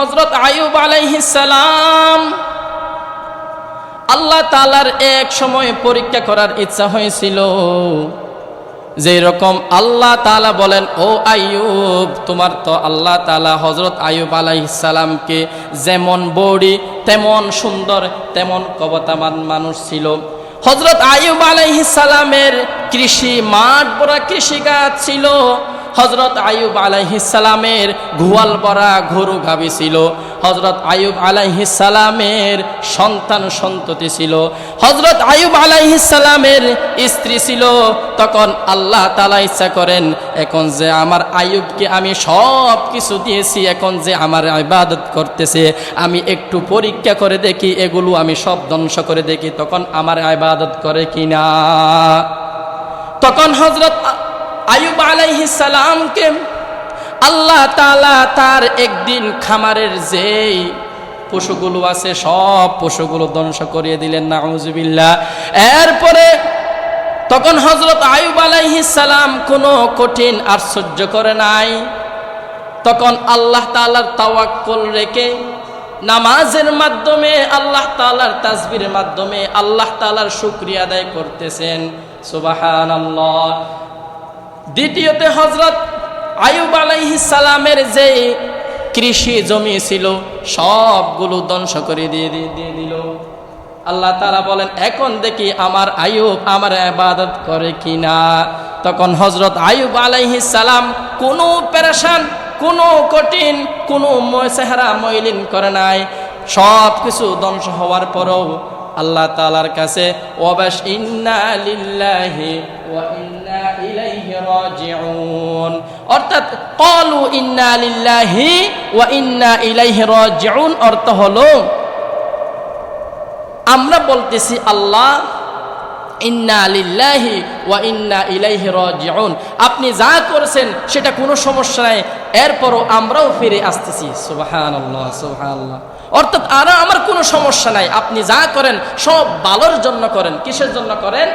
হজরত আয়ুব আলাইহিসালাম আল্লাহ তালার এক সময় পরীক্ষা করার ইচ্ছা হয়েছিল যে রকম আল্লাহ তালা বলেন, ও আয়ুব তোমার তো আল্লাহ তালা হজরত আয়ুব আলাইসালামকে যেমন বড়ি, তেমন সুন্দর, তেমন কবতামান মানুষ ছিল। হজরত আয়ুব আলাইহিসালামের কৃষি মাঠ ভরা কৃষি গাছ ছিল হজরত আয়ুব আলাইহিসালামের ঘুয়াল বরা গরু গাবি ছিল। হজরত আয়ুব আলাইহিসালামের সন্তান সন্ততি ছিল। হজরত আয়ুব আলাইহিসালামের স্ত্রী ছিল। তখন আল্লাহ তালা ইচ্ছা করেন, এখন যে আমার আয়ুবকে আমি সব কিছু দিয়েছি, এখন যে আমার ইবাদত করতেছে, আমি একটু পরীক্ষা করে দেখি, এগুলো আমি সব ধ্বংস করে দেখি, তখন আমার ইবাদত করে কিনা? তখন হজরত আয়ুব আলাইহিসালামকে আল্লাহ তালা তার একদিন খামারের যেই পশুগুলো আছে, সব পশুগুলো ধ্বংস করিয়ে দিলেন, নাউজুবিল্লাহ। এরপরে তখন হজরত আয়ুব আলাইহিসালাম কোনো কঠিন আশ্চর্য করে নাই। তখন আল্লাহ তালার তাওয়াক্কল রেখে নামাজের মাধ্যমে, আল্লাহ তালার তাসবির মাধ্যমে আল্লাহ তালার শুক্রিয়া আদায় করতেছেন। দ্বিতীয়তে হজরত আয়ুব সালামের যে কৃষি জমি ছিল, সবগুলো ধ্বংস করে দিয়ে দিয়ে দিল। আল্লাহ তারা বলেন, এখন দেখি আমার আয়ুব আমার আবাদত করে কিনা। তখন হজরত আয়ুব আলাইহিস সালাম কোনো পেরেশান, কোনো কঠিন, কোনো চেহারা মইলিন করে নাই। সব কিছু ধ্বংস হওয়ার পরেও আল্লাহ তালার কাছে আমরা বলতেছি আল্লাহ, ইন্না ওয়া ইন্না ইলাইহি আপনি যা করেছেন, সেটা কোনো সমস্যা নাই। এরপরও আমরাও ফিরে আসতেছি। সুবহানাল্লাহ সুবহানাল্লাহ। অর্থাৎ আর আমার কোনো সমস্যা নাই, আপনি যা করেন সব ভালোর জন্য করেন। কিসের জন্য করেন?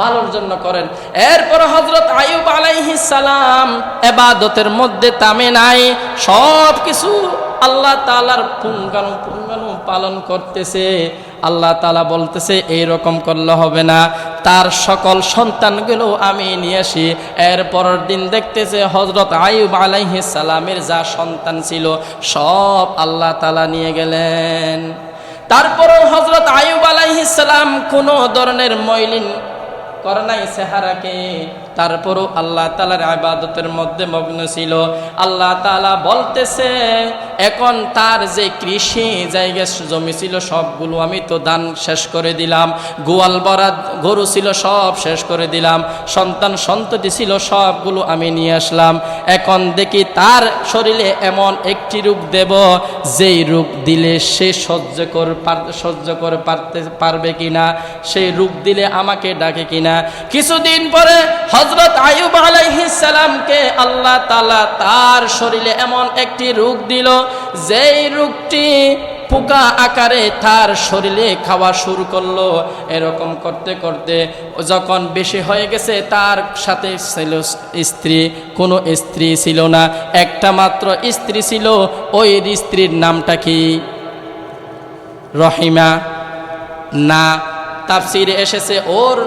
ভালোর জন্য করেন। এরপর হজরত আয়ুব আলাইহি সালাম এবাদতের মধ্যে তামে নাই। সব কিছু আল্লাহ তালার পুঙ্গানু পুঙ্গানু পালন করতেছে। আল্লাহ তালা বলতেছে এই রকম করলে হবে না। তার সকল সন্তানগুলো আমি নিয়ে আসি। এর পরের দিন দেখতেছে হজরত আয়ুব আলাইহিস সালামের যা সন্তান ছিল, সব আল্লাহ তালা নিয়ে গেলেন। তারপরও হজরত আয়ুব আলাইহিস সালাম কোনো ধরনের ময়লিন করে নাই সেহারাকে তারপরও আল্লাহ তালার আবাদতের মধ্যে মগ্ন ছিল। আল্লাহ তালা বলতেছে, এখন তার যে কৃষি জায়গা জমি ছিল সবগুলো আমি তো দান শেষ করে দিলাম। গোয়াল বরাদ, গরু ছিল সব শেষ করে দিলাম। সন্তান সন্ততি ছিল সবগুলো আমি নিয়ে আসলাম। এখন দেখি তার শরীরে এমন একটি রূপ দেব, যেই রূপ দিলে সে সহ্য কর, সহ্য করে পারতে, পারবে কিনা? সেই রূপ দিলে আমাকে ডাকে কিনা? কিছুদিন পরে হজরত আয়ুব আলাইহিসালামকে আল্লাহ তালা তার শরীরে এমন একটি রোগ দিল, যেই রোগটি পোকা আকারে তার শরীরে খাওয়া শুরু করল। এরকম করতে করতে যখন বেশি হয়ে গেছে, তার সাথে ছিল স্ত্রী, কোনো স্ত্রী ছিল না। একটা মাত্র স্ত্রী ছিল, ওই স্ত্রীর নামটা কি? রহিমা। না, তাফসিরে এসেছে, ওর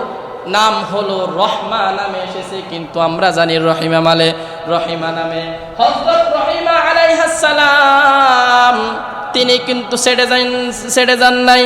নাম হলো রহমা নামে এসেছে, কিন্তু আমরা জানি রহিমা মালে, রহিমা নামে। হজরত রহিমা আলাইহাস সালাম, তিনি কিন্তু সেটে যান সেটে যান নাই।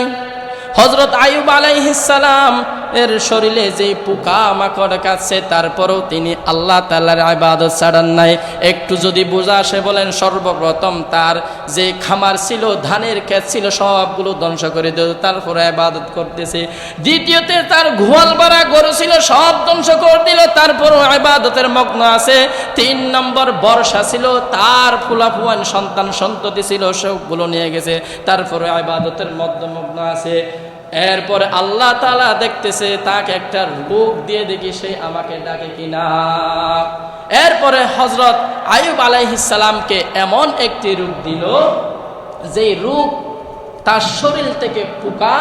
হজরত আয়ুব আলাইহিসালাম এর শরীরে যে পোকা মাকড় কাছে তারপরেও তিনি আল্লাহ তাল্লার আবাদত ছাড়ান নাই। একটু যদি বোঝা আসে বলেন, সর্বপ্রথম তার যে খামার ছিল, ধানের ক্ষেত ছিল, সবগুলো ধ্বংস করে দিল তারপরে আবাদত করতেছে। দ্বিতীয়তে তার ঘুয়াল বাড়া গরু ছিল, সব ধ্বংস করে দিল, তারপরও আবাদতের মগ্ন আছে। তিন নম্বর বর্ষা ছিল, তার ফুলাফুয়ান সন্তান সন্ততি ছিল, সবগুলো নিয়ে গেছে তারপরে আবাদতের মধ্যমগ্ন আছে। এরপরে আল্লাহ তালা দেখতেছে, তাকে একটা রূপ দিয়ে দেখি, সে আমাকে ডাকে কিনা। এরপরে হজরত আয়ুব আলাইহিসালামকে এমন একটি রূপ দিল, যেই রূপ তার শরীর থেকে পোকা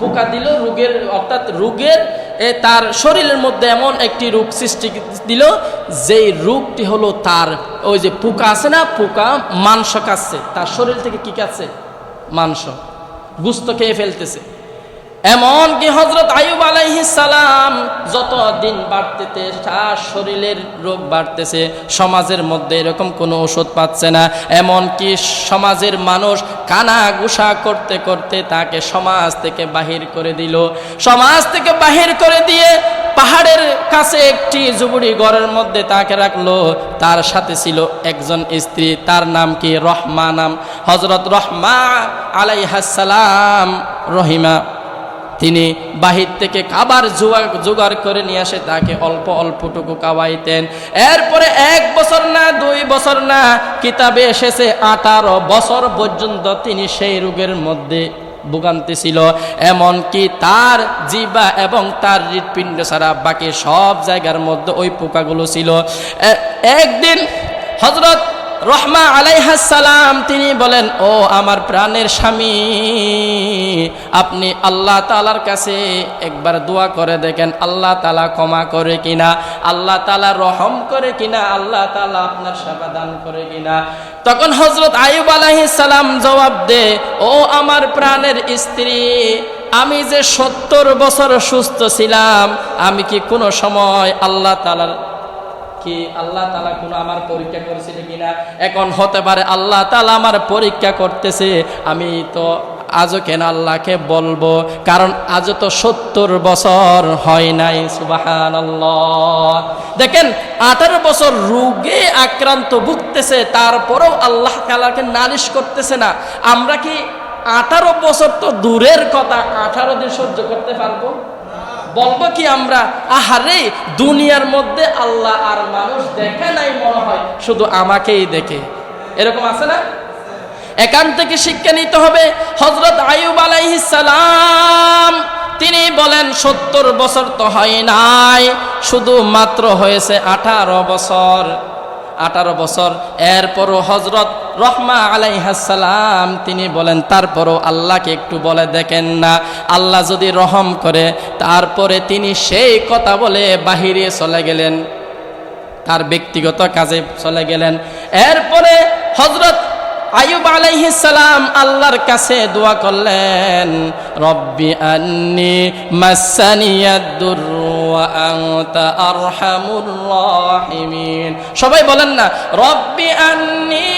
পোকা দিল রোগের, অর্থাৎ রোগের, এ তার শরীরের মধ্যে এমন একটি রোগ সৃষ্টি দিল, যেই রোগটি হলো তার, ওই যে পোকা আছে না, পোকা মাংস খাচ্ছে তার শরীর থেকে কি খাচ্ছে মাংস। গুস্ত খেয়ে ফেলতেছে। এমন কি হজরত আয়ুব সালাম যত দিন বাড়তেতে তার শরীরের রোগ বাড়তেছে, সমাজের মধ্যে এরকম কোনো ওষুধ পাচ্ছে না। এমন কি সমাজের মানুষ কানা গুসা করতে করতে তাকে সমাজ থেকে বাহির করে দিল। সমাজ থেকে বাহির করে দিয়ে পাহাড়ের কাছে একটি জুবুড়ি ঘরের মধ্যে তাকে রাখল। তার সাথে ছিল একজন স্ত্রী, তার নাম কি? রহমা নাম। হজরত রহমা আলাইহাসালাম রহিমা। তিনি বাহির থেকে খাবার জোগাড় করে নিয়ে আসে, তাকে অল্প, অল্পটুকু খাওয়াইতেন। এরপরে এক বছর না, দুই বছর না, কিতাবে এসেছে, আঠারো বছর পর্যন্ত তিনি সেই রোগের মধ্যে ভোগান্তি ছিল। এমনকি তার জিবা এবং তার হৃৎপিণ্ড ছাড়া বাকি সব জায়গার মধ্যে ওই পোকাগুলো ছিল। একদিন হজরত রহমা আলাইহাসালাম তিনি বলেন, ও আমার প্রাণের স্বামী, আপনি আল্লাহ তালার কাছে একবার দোয়া করে দেখেন, আল্লাহ তালা ক্ষমা করে কিনা, আল্লাহ তালা রহম করে কিনা, আল্লাহ তালা আপনার সেবা দান করে কিনা? তখন হজরত আয়ুব আলাইসালাম জবাব দে, ও আমার প্রাণের স্ত্রী, আমি যে সত্তর বছর সুস্থ ছিলাম, আমি কি কোনো সময় আল্লাহ তালার কি আল্লাহ তালা কোনো আমার পরীক্ষা করেছিল কিনা? এখন হতে পারে আল্লাহ তালা আমার পরীক্ষা করতেছে। আমি তো আজও কেন আল্লাহকে বলব? কারণ আজও তো সত্তর বছর হয় নাই সুবাহান দেখেন, আঠারো বছর রোগে আক্রান্ত ভুগতেছে, তারপরেও আল্লাহ তালাকে নালিশ করতেছে না। আমরা কি আঠারো বছর তো দূরের কথা, আঠারো দিন সহ্য করতে পারব? বলব কি আমরা, আহারে, দুনিয়ার মধ্যে আল্লাহ আর মানুষ দেখে নাই মনে হয়, শুধু আমাকেই দেখে। এরকম আছে না? এখান থেকে শিক্ষা নিতে হবে হজরত আয়ুব সালাম, তিনি বলেন, সত্তর বছর তো হয় নাই শুধু মাত্র হয়েছে আঠারো বছর। আঠারো বছর। এরপরও হজরত রহমা আলাইহাসালাম তিনি বলেন, তারপরও আল্লাহকে একটু বলে দেখেন না। আল্লাহ যদি রহম করে, তারপরে তিনি সেই কথা বলে বাহিরে চলে গেলেন। তার ব্যক্তিগত কাজে চলে গেলেন। এরপরে হজরত আয়ুব সালাম আল্লাহর কাছে দোয়া করলেন, রব্বি আন্নি মাসানিয়াদ্দুর সবাই বলেন না, রব্বি আন্নি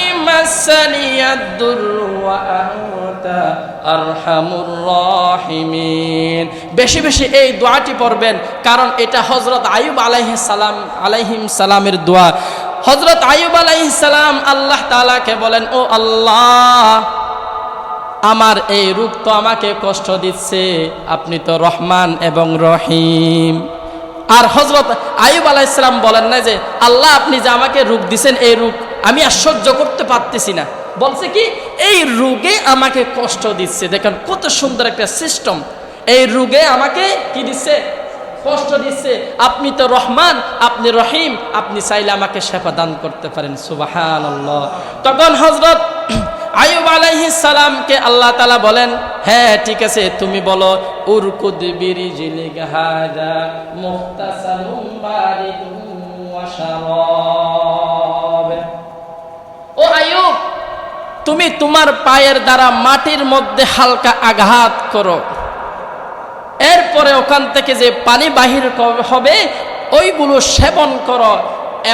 বেশি বেশি এই দোয়াটি পড়বেন, কারণ এটা হজরত আয়ুব আলাইহিস সালাম, আলাইহিম সালামের দোয়া। হজরত আয়ুব আলাইসালাম আল্লাহ তালাকে বলেন, ও আল্লাহ, আমার এই রূপ তো আমাকে কষ্ট দিচ্ছে, আপনি তো রহমান এবং রহিম। আর হজরত আয়ুব আলাইসালাম বলেন না যে, আল্লাহ, আপনি যে আমাকে রূপ দিছেন, এই রূপ আমি আর সহ্য করতে পারতেছি না। বলছে কি, এই রোগে আমাকে কষ্ট দিচ্ছে। দেখেন কত সুন্দর একটা সিস্টেম এই রোগে আমাকে কি দিচ্ছে? কষ্ট দিচ্ছে। আপনি তো রহমান, আপনি রহিম, আপনি চাইলে আমাকে সেবা দান করতে পারেন। সুবাহান তখন হজরত আয়ুব আলাইহিস সালামকে আল্লাহ তালা বলেন হ্যাঁ ঠিক আছে, তুমি বলো, উরকুদ ও আয়ুব তুমি তোমার পায়ের দ্বারা মাটির মধ্যে হালকা আঘাত করো। এরপরে ওখান থেকে যে পানি বাহির হবে, ওইগুলো সেবন করো।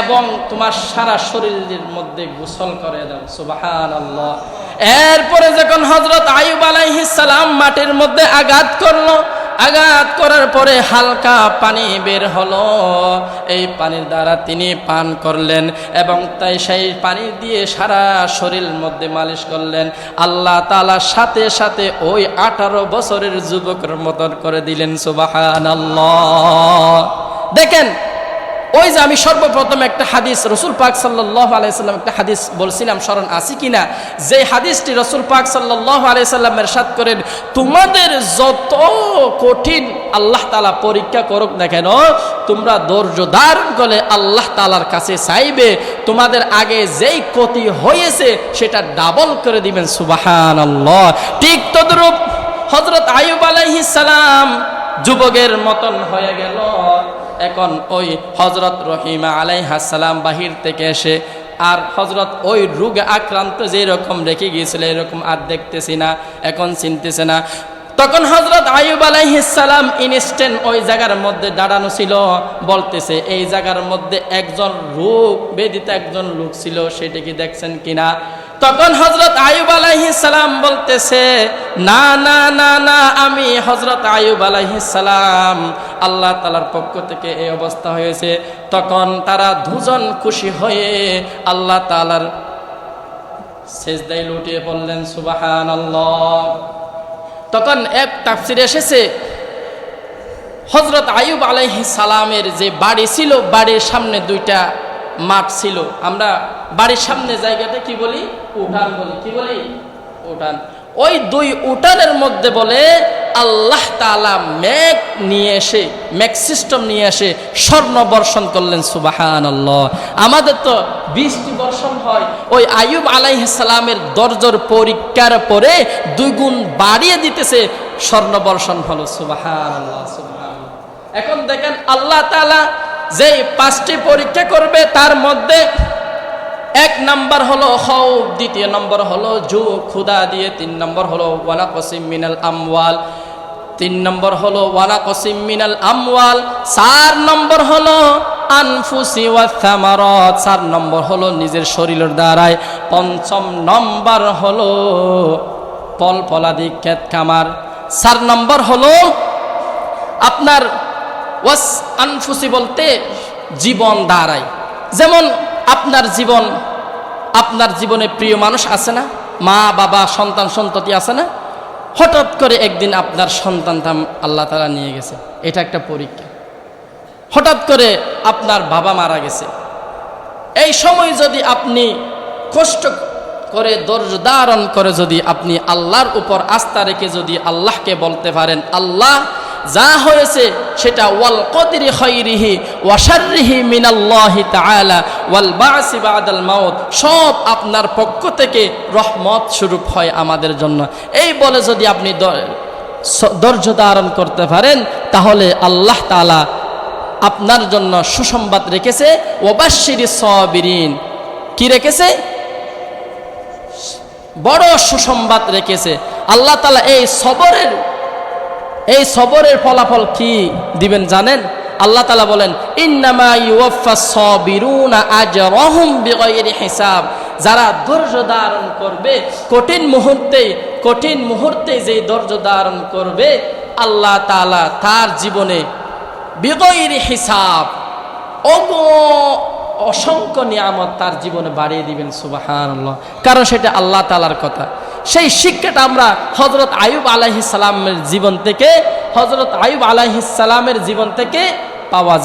এবং তোমার সারা শরীরের মধ্যে গোসল করে দাও সুবাহান আল্লাহ এরপরে যখন হজরত আয়ুব আলাইহিসালাম মাটির মধ্যে আঘাত করল, আঘাত করার পরে হালকা পানি বের হলো। এই পানির দ্বারা তিনি পান করলেন এবং তাই সেই পানি দিয়ে সারা শরীর মধ্যে মালিশ করলেন। আল্লাহ তালা সাথে সাথে ওই আঠারো বছরের যুবকের মতন করে দিলেন সুবাহান আল্লাহ দেখেন ওই যে আমি সর্বপ্রথম একটা হাদিস, রসুল পাক সাল্লাহ আলাইসাল্লাম একটা হাদিস বলছিলাম, স্মরণ আছে কিনা? যে হাদিসটি রসুল পাক সাল্লাহ আলাইসাল্লামের সাথ করেন, তোমাদের যত কঠিন আল্লাহ তালা পরীক্ষা করুক না কেন, তোমরা ধৈর্য ধারণ করে আল্লাহ তালার কাছে চাইবে। তোমাদের আগে যেই ক্ষতি হয়েছে, সেটা ডাবল করে দিবেন। সুবাহান আল্লাহ ঠিক তদ্রূপ হজরত আয়ুব আলাইহিস সালাম যুবকের মতন হয়ে গেল। এখন ওই হজরত রহিমা আলাইহাসালাম বাহির থেকে এসে, আর হজরত ওই রোগে আক্রান্ত যেই রকম রেখে গিয়েছিল, এরকম আর দেখতেছি না, এখন চিনতেছে না। তখন হজরত আয়ুব আলাইহিসালাম ইনস্ট্যান্ট ওই জায়গার মধ্যে দাঁড়ানো ছিল, বলতেছে, এই জায়গার মধ্যে একজন রোগ বেদিত একজন লোক ছিল, সেটা কি দেখছেন কিনা? তখন হজরত আয়ুব আলাইহিসালাম বলতেছে না না না না, আমি হজরত আয়ুব আলাইহিসালাম আল্লাহ তালার পক্ষ থেকে এই অবস্থা হয়েছে। তখন তারা দুজন খুশি হয়ে আল্লাহ তালার লুটিয়ে সুবাহান তখন এক তাফসির এসেছে হজরত আয়ুব আলাইহি সালামের যে বাড়ি ছিল, বাড়ির সামনে দুইটা মাঠ ছিল। আমরা বাড়ির সামনে জায়গাটা কি বলি? উঠান বলি। কি বলি? উঠান। ওই দুই উটানের মধ্যে বলে, আল্লাহ তালা মেঘ নিয়ে এসে মেঘ সিস্টেম নিয়ে এসে স্বর্ণ বর্ষণ করলেন সুবাহান আল্লাহ আমাদের তো বৃষ্টি বর্ষণ হয়, ওই আয়ুব আলাইসালামের দরজর পরীক্ষার পরে দুই গুণ বাড়িয়ে দিতেছে, স্বর্ণ বর্ষণ হলো সুবাহান আল্লাহ এখন দেখেন আল্লাহ তালা যেই পাঁচটি পরীক্ষা করবে, তার মধ্যে এক নাম্বার হলো হৌব দ্বিতীয় নম্বর হলো জু খুদা দিয়ে, তিন নম্বর হলো ওয়ালা কসিম মিনাল আমওয়াল, তিন নম্বর হলো ওয়ালা কসিম মিনাল আমওয়াল, চার নম্বর হলো আনফুসি ওয়া থামারত চার নম্বর হলো নিজের শরীরের দ্বারায়, পঞ্চম নম্বর হলো পল পলাদি ক্ষেত কামার চার নম্বর হলো আপনার ওয়াস আনফুসি বলতে জীবন দাঁড়ায় যেমন আপনার জীবন, আপনার জীবনে প্রিয় মানুষ আছে না? মা, বাবা, সন্তান, সন্ততি আছে না? হঠাৎ করে একদিন আপনার সন্তান সন্তানটা আল্লাহ তালা নিয়ে গেছে। এটা একটা পরীক্ষা। হঠাৎ করে আপনার বাবা মারা গেছে। এই সময় যদি আপনি কষ্ট করে, ধৈর্য ধারণ করে যদি আপনি আল্লাহর উপর আস্থা রেখে যদি আল্লাহকে বলতে পারেন, আল্লাহ যা হয়েছে সেটা ওয়াল কদরি খৈরিহি ওয়াশারিহি মিনাল্লাহি তাআলা ওয়াল বাসি বাদাল মাউত। সব আপনার পক্ষ থেকে রহমত স্বরূপ হয় আমাদের জন্য। এই বলে যদি আপনি ধৈর্য ধারণ করতে পারেন, তাহলে আল্লাহ তাআলা আপনার জন্য সুসংবাদ রেখেছে ওবাশিরি সবিরিন। কি রেখেছে? বড় সুসংবাদ রেখেছে। আল্লাহ তালা এই সবরের এই সবরের ফলাফল কি দিবেন জানেন? আল্লাহ তালা বলেন হিসাব। যারা ধৈর্য ধারণ করবে, কঠিন মুহূর্তে কঠিন মুহূর্তে যেই ধৈর্য ধারণ করবে, আল্লাহ তালা তার জীবনে বিগয়রি হিসাব অগ অসংখ্য নিয়ামত তার জীবনে বাড়িয়ে দিবেন সুবাহান কারণ সেটা আল্লাহ তালার কথা। সেই শিক্ষাটা আমরা হজরত আয়ুব আলাইহিস জীবন থেকে হজরত আয়ুব আলাইহিস জীবন থেকে পাওয়া যায়।